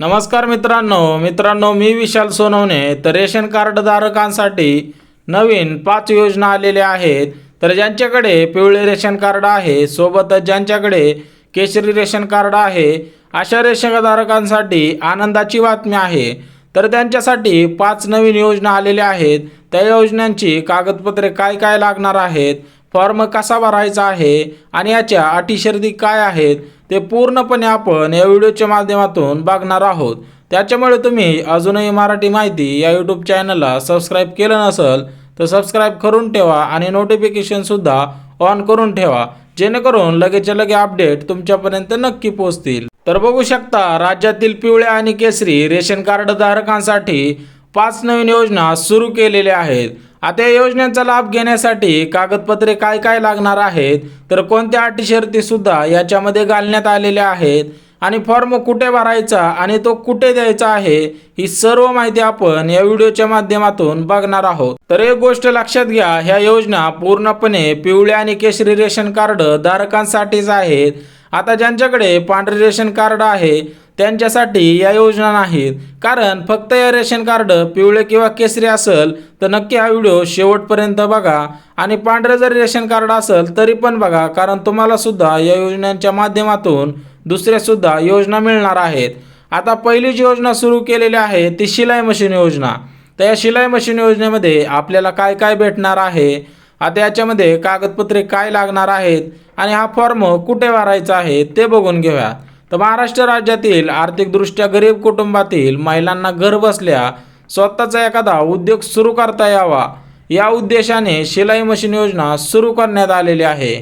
नमस्कार मित्रांनो मित्रांनो मी विशाल सोनवणे. तर रेशन कार्ड धारकांसाठी नवीन पाच योजना आलेल्या आहेत. तर ज्यांच्याकडे पिवळे रेशन कार्ड आहे सोबतच ज्यांच्याकडे केशरी रेशन कार्ड आहे अशा रेशनधारकांसाठी आनंदाची बातमी आहे. तर त्यांच्यासाठी पाच नवीन योजना आलेल्या आहेत. त्या योजनांची कागदपत्रे काय काय लागणार आहेत? फॉर्म कसा भरायचा आहे आणि याच्या अटी शर्दी काय आहेत ते पूर्णपणे आपण या व्हिडिओच्या माध्यमातून बघणार आहोत. त्याच्यामुळे तुम्ही अजूनही मराठी माहिती या यूट्यूब चॅनलला सबस्क्राईब केलं नसेल तर सबस्क्राईब करून ठेवा आणि नोटिफिकेशनसुद्धा ऑन करून ठेवा जेणेकरून लगेचच्या लगे अपडेट तुमच्यापर्यंत नक्की पोहोचतील. तर बघू शकता राज्यातील पिवळ्या आणि केसरी रेशन कार्ड धारकांसाठी पाच नवीन योजना सुरू केलेल्या आहेत. आता या योजनेचा लाभ घेण्यासाठी कागदपत्रे काय काय लागणार आहेत? तर कोणत्या अटी शर्ती सुद्धा याच्यामध्ये घालण्यात आलेल्या आहेत? आणि फॉर्म कुठे भरायचा आणि तो कुठे द्यायचा आहे? ही सर्व माहिती आपण या व्हिडिओच्या माध्यमातून बघणार आहोत. तर एक गोष्ट लक्षात घ्या ह्या योजना पूर्णपणे पिवळ्या आणि केशरी रेशन कार्ड धारकांसाठीच आहेत. आता ज्यांच्याकडे पांढरे रेशन कार्ड आहे त्यांच्यासाठी या योजना नाहीत. कारण फक्त या रेशन कार्ड पिवळे किंवा केसरी असेल तर नक्की हा व्हिडिओ शेवटपर्यंत बघा. आणि पांढरे जरी रेशन कार्ड असेल तरी पण बघा कारण तुम्हाला सुद्धा या योजनांच्या माध्यमातून दुसऱ्या सुद्धा योजना मिळणार आहेत. आता पहिली जी योजना सुरू केलेली आहे ती शिलाई मशीन योजना. तर या शिलाई मशीन योजनेमध्ये आपल्याला काय काय भेटणार आहे? आता याच्यामध्ये कागदपत्रे काय लागणार आहेत? आणि हा फॉर्म कुठे भरायचा आहे ते बघून घेऊया. तर महाराष्ट्र राज्यातील आर्थिकदृष्ट्या गरीब कुटुंबातील महिलांना घर बसल्या स्वतःचा एखादा उद्योग सुरू करता यावा. या उद्देशाने शिलाई मशीन योजना सुरू करण्यात आलेली आहे.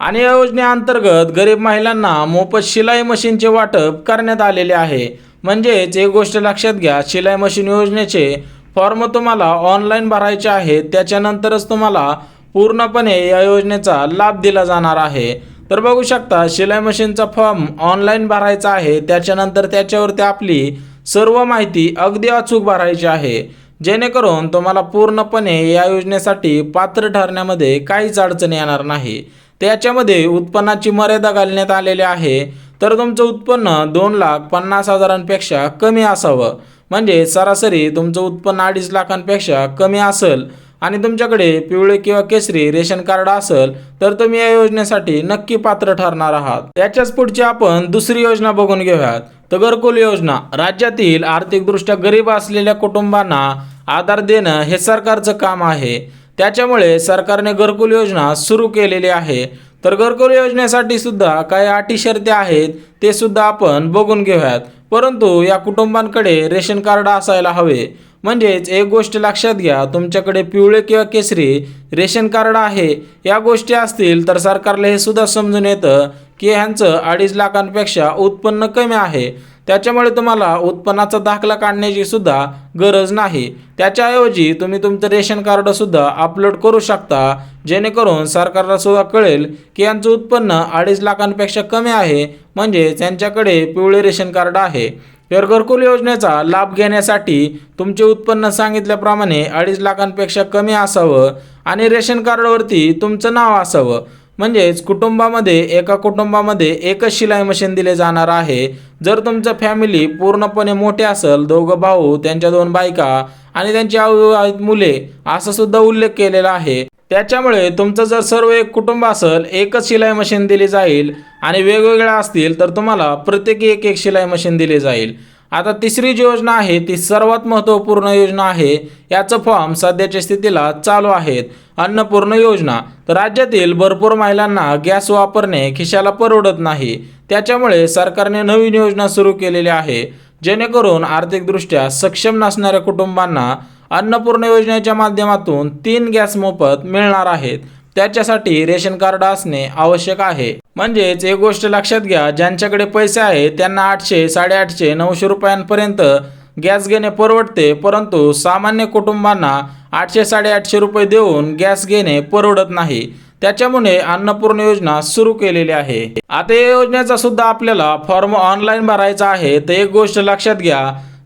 आणि या योजनेअंतर्गत गरीब महिलांना मोफत शिलाई मशीनचे वाटप करण्यात आलेले आहे. म्हणजेच एक गोष्ट लक्षात घ्या शिलाई मशीन योजनेचे फॉर्म तुम्हाला ऑनलाईन भरायचे आहेत त्याच्यानंतरच तुम्हाला पूर्णपणे या योजनेचा लाभ दिला जाणार आहे. तर बघू शकता शिलाई मशीनचा फॉर्म ऑनलाईन भरायचा आहे. त्याच्यानंतर त्याच्यावरती आपली सर्व माहिती अगदी अचूक भरायची आहे. जेणेकरून तुम्हाला पूर्णपणे या योजनेसाठी पात्र ठरण्यामध्ये काहीच अडचण येणार नाही. त्याच्यामध्ये उत्पन्नाची मर्यादा घालण्यात आलेली आहे. तर तुमचं उत्पन्न दोन लाख पन्नास हजारांपेक्षा कमी असावं. म्हणजे सरासरी तुमचं उत्पन्न अडीच लाखांपेक्षा कमी असेल आणि तुमच्याकडे पिवळे किंवा केसरी रेशन कार्ड असेल तर तुम्ही या योजनेसाठी नक्की पात्र ठरणार आहात. त्याच्याच पुढची आपण दुसरी योजना बघून घेऊयात. तर घरकुल योजना. राज्यातील आर्थिकदृष्ट्या गरीब असलेल्या कुटुंबांना आधार देणं हे सरकारचं काम आहे. त्याच्यामुळे सरकारने घरकुल योजना सुरू केलेली आहे. तर घरकुल योजनेसाठी सुद्धा काही अटी शर्ती आहेत ते सुद्धा आपण बघून घेऊयात. परंतु या कुटुंबांकडे रेशन कार्ड असायला हवे. म्हणजेच एक गोष्ट लक्षात घ्या तुमच्याकडे पिवळे किंवा केसरी रेशन कार्ड आहे या गोष्टी असतील तर सरकारला हे सुद्धा समजून येतं की ह्यांचं अडीच लाखांपेक्षा उत्पन्न कमी आहे. त्याच्यामुळे तुम्हाला उत्पन्नाचा दाखला काढण्याची सुद्धा गरज नाही. त्याच्याऐवजी तुम्ही तुमचं रेशन कार्ड सुद्धा अपलोड करू शकता जेणेकरून सरकारला सुद्धा कळेल की यांचं उत्पन्न अडीच लाखांपेक्षा कमी आहे म्हणजे त्यांच्याकडे पिवळे रेशन कार्ड आहे. तर घरकुल योजनेचा लाभ घेण्यासाठी तुमचे उत्पन्न सांगितल्याप्रमाणे अडीच लाखांपेक्षा कमी असावं आणि रेशन कार्डवरती तुमचं नाव असावं. म्हणजेच कुटुंबामध्ये एका कुटुंबामध्ये एकच शिलाई मशीन दिले जाणार आहे. जर तुमचं फॅमिली पूर्णपणे मोठे असेल दोघं भाऊ त्यांच्या दोन बायका आणि त्यांची आऊ मुले असा सुद्धा उल्लेख केलेला आहे. त्याच्यामुळे तुमचं जर सर्व एक कुटुंब असेल एकच शिलाई मशीन दिली जाईल आणि वेगवेगळ्या असतील तर तुम्हाला प्रत्येकी एक एक शिलाई मशीन दिली जाईल. आता तिसरी जी योजना आहे ती सर्वात महत्त्वपूर्ण योजना आहे. याचं फॉर्म सध्याच्या स्थितीला चालू आहेत. अन्नपूर्ण योजना. तर राज्यातील भरपूर महिलांना गॅस वापरणे खिशाला परवडत नाही. त्याच्यामुळे सरकारने नवीन योजना सुरू केलेली आहे. जेणेकरून आर्थिकदृष्ट्या सक्षम नसणाऱ्या कुटुंबांना अन्नपूर्ण योजनेच्या माध्यमातून तीन गॅस मोफत मिळणार आहेत. त्याच्यासाठी रेशन कार्ड असणे आवश्यक आहे. म्हणजेच एक गोष्ट लक्षात घ्या ज्यांच्याकडे पैसे आहेत त्यांना आठशे साडेआठशे नऊशे रुपयांपर्यंत गॅस घेणे परवडते परंतु सामान्य कुटुंबांना आठशे साडेआठशे रुपये देऊन गॅस घेणे परवडत नाही. त्याच्यामुळे अन्नपूर्ण योजना सुरू केलेली आहे. आता या योजनेचा सुद्धा आपल्याला फॉर्म ऑनलाईन भरायचा आहे तर एक गोष्ट लक्षात घ्या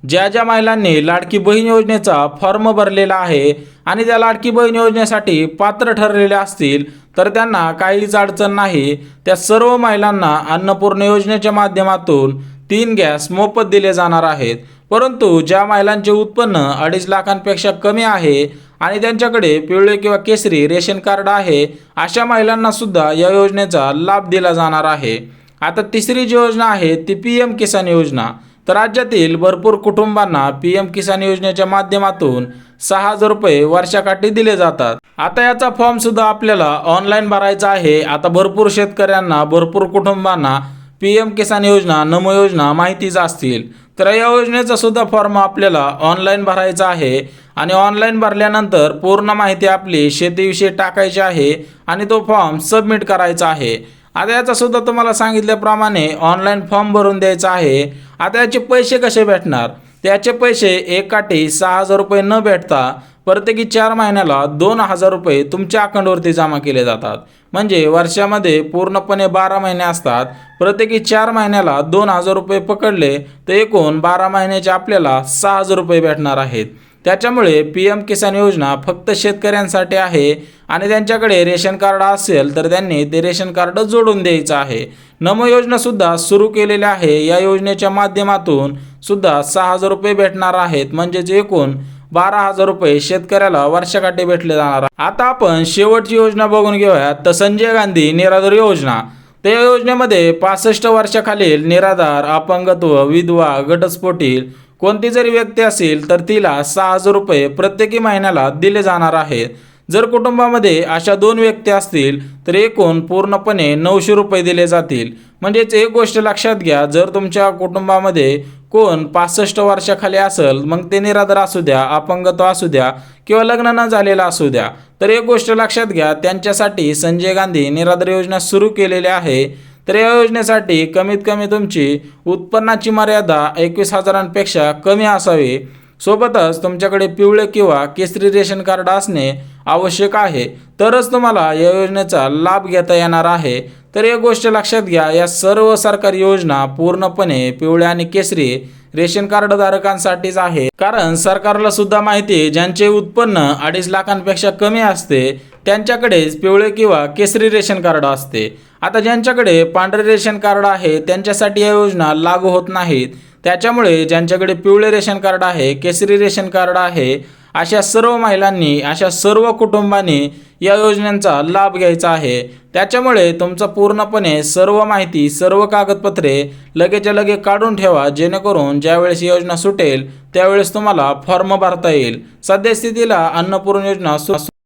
ज्या ज्या महिलांनी लाडकी बहीण योजनेचा फॉर्म भरलेला आहे आणि त्या लाडकी बहीण योजनेसाठी पात्र ठरलेले असतील तर त्यांना काहीच अडचण नाही. त्या सर्व महिलांना अन्नपूर्ण योजनेच्या माध्यमातून तीन गॅस मोफत दिले जाणार आहेत. परंतु ज्या महिलांचे उत्पन्न अडीच लाखांपेक्षा कमी आहे आणि त्यांच्याकडे पिवळे किंवा केसरी रेशन कार्ड आहे अशा महिलांना सुद्धा या योजनेचा लाभ दिला जाणार आहे. आता तिसरी जी योजना आहे ती पी एम किसान योजना. तर राज्यातील भरपूर कुटुंबांना पी एम किसान योजनेच्या माध्यमातून सहा हजार रुपये वर्षाकाठी दिले जातात. आता याचा फॉर्म सुद्धा आपल्याला ऑनलाईन भरायचा आहे. आता भरपूर शेतकऱ्यांना भरपूर कुटुंबांना पी एम किसान योजना नमो योजना माहितीच असतील. तर या योजनेचा सुद्धा फॉर्म आपल्याला ऑनलाईन भरायचा आहे आणि ऑनलाईन भरल्यानंतर पूर्ण माहिती आपली शेतीविषयी टाकायची आहे आणि तो फॉर्म सबमिट करायचा आहे. आता याचा सुद्धा तुम्हाला सांगितल्याप्रमाणे ऑनलाईन फॉर्म भरून द्यायचा आहे. आता याचे पैसे कसे भेटणार? त्याचे पैसे एकाठी सहा हजार रुपये न भेटता प्रत्येकी चार महिन्याला दोन हजार रुपये तुमच्या अकाउंटवरती जमा केले जातात. म्हणजे वर्षामध्ये पूर्णपणे बारा महिने असतात. प्रत्येकी चार महिन्याला दोन हजार रुपये पकडले तर एकूण बारा महिन्याचे आपल्याला सहा हजार रुपये भेटणार आहेत. त्याच्यामुळे पी एम किसान योजना फक्त शेतकऱ्यांसाठी आहे आणि त्यांच्याकडे रेशन कार्ड असेल तर त्यांनी ते रेशन कार्ड जोडून द्यायचं आहे. नमो योजनासुद्धा सुरू केलेली आहे. या योजनेच्या माध्यमातून सुद्धा सहा हजार रुपये भेटणार आहेत. म्हणजेच एकूण बारा हजार रुपये शेतकऱ्याला वर्षाकाठी भेटले जाणार आता आपण शेवटची योजना बघून घेऊया तर संजय गांधी निराधार योजना. तर या योजनेमध्ये पासष्ट वर्षाखालील निराधार अपंगत्व विधवा घटस्फोटील कोणती जरी व्यक्ती असेल तर तिला सहा हजार रुपये प्रत्येकी महिन्याला दिले जाणार आहेत. जर कुटुंबामध्ये अशा दोन व्यक्ती असतील तर एकूण पूर्णपणे नऊशे रुपये दिले जातील. म्हणजेच एक गोष्ट लक्षात घ्या जर तुमच्या कुटुंबामध्ये कोण पासष्ट वर्षाखाली असेल मग ते निराधार असू द्या अपंगत्व असू द्या किंवा लग्न न झालेलं असू द्या. तर एक गोष्ट लक्षात घ्या त्यांच्यासाठी संजय गांधी निराधार योजना सुरू केलेली आहे. तर या योजनेसाठी कमीत कमी तुमची उत्पन्नाची मर्यादा एकवीस हजारांपेक्षा कमी असावी. सोबतच तुमच्याकडे पिवळे किंवा केसरी रेशन कार्ड असणे आवश्यक आहे. तरच तुम्हाला या योजनेचा लाभ घेता येणार आहे. तर एक गोष्ट लक्षात घ्या. या सर्व सरकारी योजना पूर्णपणे पिवळे आणि केसरी रेशन कार्ड धारकांसाठीच आहे. कारण सरकारला सुद्धा माहिती आहे ज्यांचे उत्पन्न अडीच लाखांपेक्षा कमी असते त्यांच्याकडेच पिवळे किंवा केसरी रेशन कार्ड असते. आता ज्यांच्याकडे पांढरे रेशन कार्ड आहे त्यांच्यासाठी या योजना लागू होत नाहीत. त्याच्यामुळे ज्यांच्याकडे पिवळे रेशन कार्ड आहे केसरी रेशन कार्ड आहे अशा सर्व महिलांनी अशा सर्व कुटुंबांनी या योजनांचा लाभ घ्यायचा आहे. त्याच्यामुळे तुमचं पूर्णपणे सर्व माहिती सर्व कागदपत्रे लगेच्या लगे काढून ठेवा जेणेकरून ज्यावेळेस योजना सुटेल त्यावेळेस तुम्हाला फॉर्म भरता येईल. सद्यस्थितीला अन्नपूर्ण योजना सु